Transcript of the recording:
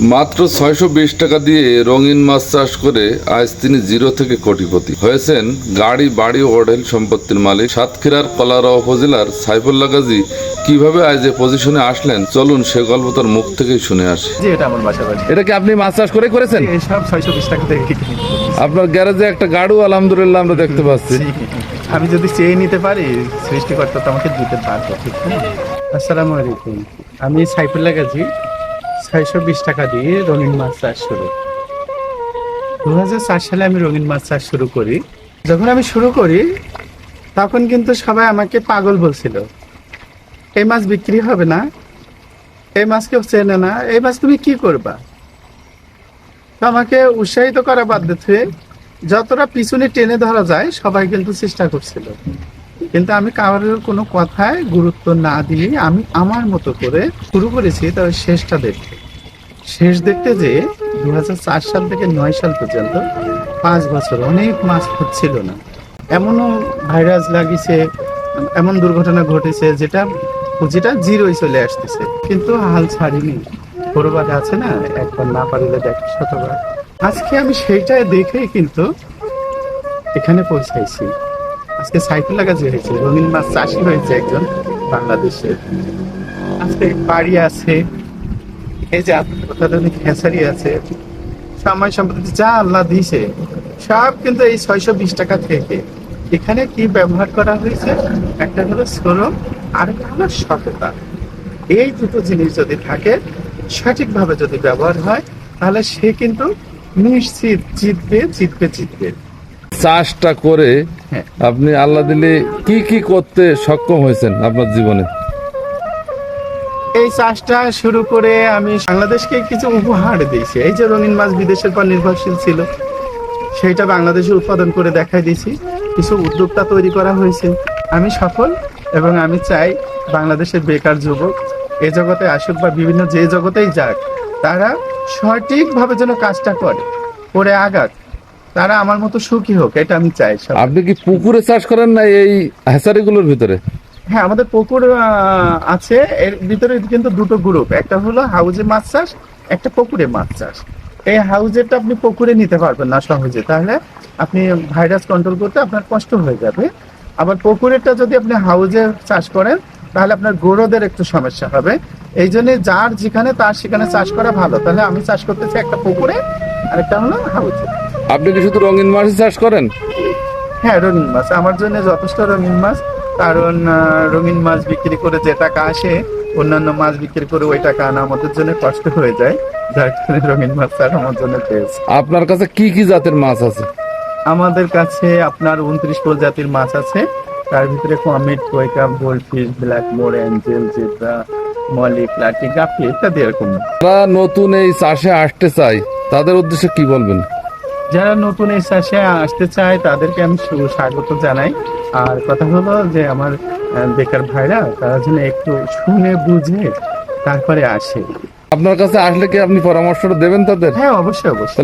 মাত্র ছয়শো বিশ টাকা দিয়ে রঙিন মাছ চাষ করে আজ তিনি জিরো থেকে কোটিপতি। হয়েছেন গাড়ি বাড়ি ও হোটেল সম্পত্তির মালিক। সাতক্ষীরার কলারা উপজেলার সাইফুল্লাহ গাজী কীভাবে আজ এ পজিশনে আসলেন? চলুন সে গল্প তার মুখ থেকেই শুনে আসি। যে এটা আমার বাসা বাড়ি। এটা কি আপনি মাছ চাষ করে করেছেন? ছয়শো বিশ টাকা থেকে আপনার গ্যারেজে একটা গাড়ু আলহামদুলিল্লাহ আমরা দেখতে পাচ্ছি। আমি যদি চেয়ে নিতে পারি সৃষ্টিকর্তা তো আমাকে দিতে পারব ঠিক আসসালামু আলাইকুম। আমি সাইফুল্লাহ গাজী। টাকা দিয়ে রঙিন মাছ চাষ শুরু। দু হাজার চার সালে আমি রঙিন মাছ চাষ শুরু করি। যখন আমি শুরু করি, তখন কিন্তু সবাই আমাকে পাগল বলছিল, এই মাছ বিক্রি হবে না, এই মাছ কেউ চেনে না, এই মাছ তুমি কি করবা? তো আমাকে উৎসাহিত করা বাধ্য যতটা পিছনে টেনে ধরা যায়, সবাই কিন্তু চেষ্টা করছিল। কিন্তু আমি কারোর কোনো কথায় গুরুত্ব না দিয়ে আমি আমার মতো করে শুরু করেছি তবে শেষটা দেখতে। শেষ দেখতে যে দুই হাজার চার সাল থেকে নয় সাল পর্যন্ত পাঁচ বছর, অনেক মাছ হচ্ছিল না। এমনও ভাইরাস লাগিয়েছে এমন দুর্ঘটনা ঘটেছে যেটা যেটা জিরোই চলে আসতেছে। কিন্তু হাল ছাড়িনি। গরুবাদ আছে না? একবার না পারিলে দেখ শতবার আজকে আমি সেইটাই দেখেই কিন্তু এখানে পৌঁছাইছি। আজকে সাইকেল কাজে হয়েছে, রঙিন মাছ চাষি হয়েছে একজন বাংলাদেশে আজকে বাড়ি আছে এই যে অত্যাধুনিক খেসারি আছে সময় সম্পত্তি যা আল্লাহ দিয়েছে, সব কিন্তু এই ছয়শো বিশ টাকা থেকে। এখানে কি ব্যবহার করা হয়েছে? একটা হলো শ্রম, আর একটা হলো সততা। এই দুটো জিনিস যদি থাকে, সঠিকভাবে যদি ব্যবহার হয়, তাহলে সে কিন্তু নিশ্চিত জিতবে জিতবে জিতবে। চাষটা করে হ্যাঁ। আপনি আল্লাহ দিলে কি কি করতে সক্ষম হয়েছেন আপনার জীবনে? এই চাষটা শুরু করে আমি বাংলাদেশকে কিছু উপহার দিয়েছি। এই যে রঙিন মাছ বিদেশের পর নির্ভরশীল ছিল সেইটা বাংলাদেশে উৎপাদন করে দেখাই দিয়েছি। কিছু উদ্যোক্তা তৈরি করা হয়েছে। আমি সফল এবং আমি চাই বাংলাদেশের বেকার যুবক এ জগতে আসুক বা বিভিন্ন যে জগতেই যাক তারা সঠিকভাবে যেন কাজটা করে করে আগাক। তারা আমার মতো সুখী হোক এটা আমি চাই আপনি কি পুকুরে চাষ করেন না এই হ্যাচারিগুলোর ভিতরে? হ্যাঁ আমাদের পুকুর আছে। এর ভিতরে কিন্তু দুটো গ্রুপ একটা হলো হাউজে মাছ চাষ একটা পুকুরে মাছ চাষ। এই হাউজেরটা আপনি পুকুরে নিতে পারবেন না সহজে। তাহলে আপনি ভাইরাস কন্ট্রোল করতে আপনার কষ্ট হয়ে যাবে। আবার পুকুরেরটা যদি আপনি হাউজে চাষ করেন তাহলে আপনার গরুদের একটু সমস্যা হবে। এই জন্য যার যেখানে তার সেখানে চাষ করা ভালো। তাহলে আমি চাষ করতেছি একটা পুকুরে আর একটা হলো হাউজে আপনি কি শুধু রঙিন মাছ চাষ করেন? হ্যাঁ রঙিন মাছ। আমার জন্য যথেষ্ট রঙিন মাছ কারণ রঙিন মাছ বিক্রি করে যে টাকা আসে অন্যান্য মাছ বিক্রি করে ওই টাকা আনা আমাদের জন্য কষ্ট হয়ে যায়। যার কারণে রঙিন মাছ চাষ আমার জন্য পেয়েছে আপনার কাছে কি কি জাতের মাছ আছে? আমাদের কাছে আপনার উনত্রিশ প্রজাতির মাছ আছে। তার ভিতরে comet কোয়েকা goldfish black moor angel zebra Mallick লাটি গাপি ইত্যাদি এরকম। নতুন এই চাষে আসতে চাই তাদের উদ্দেশ্যে কি বলবেন? যারা নতুন এই চাষে আসতে চায় তাদেরকে আমি স্বাগত জানাই। আর কথা হলো যে আমার বেকার ভাইরা তারা যেন একটু শুনে বুঝে তারপরে আসে। আপনার কাছে আসলে কি আপনি পরামর্শটা দেবেন তাদের? হ্যাঁ অবশ্যই অবশ্যই।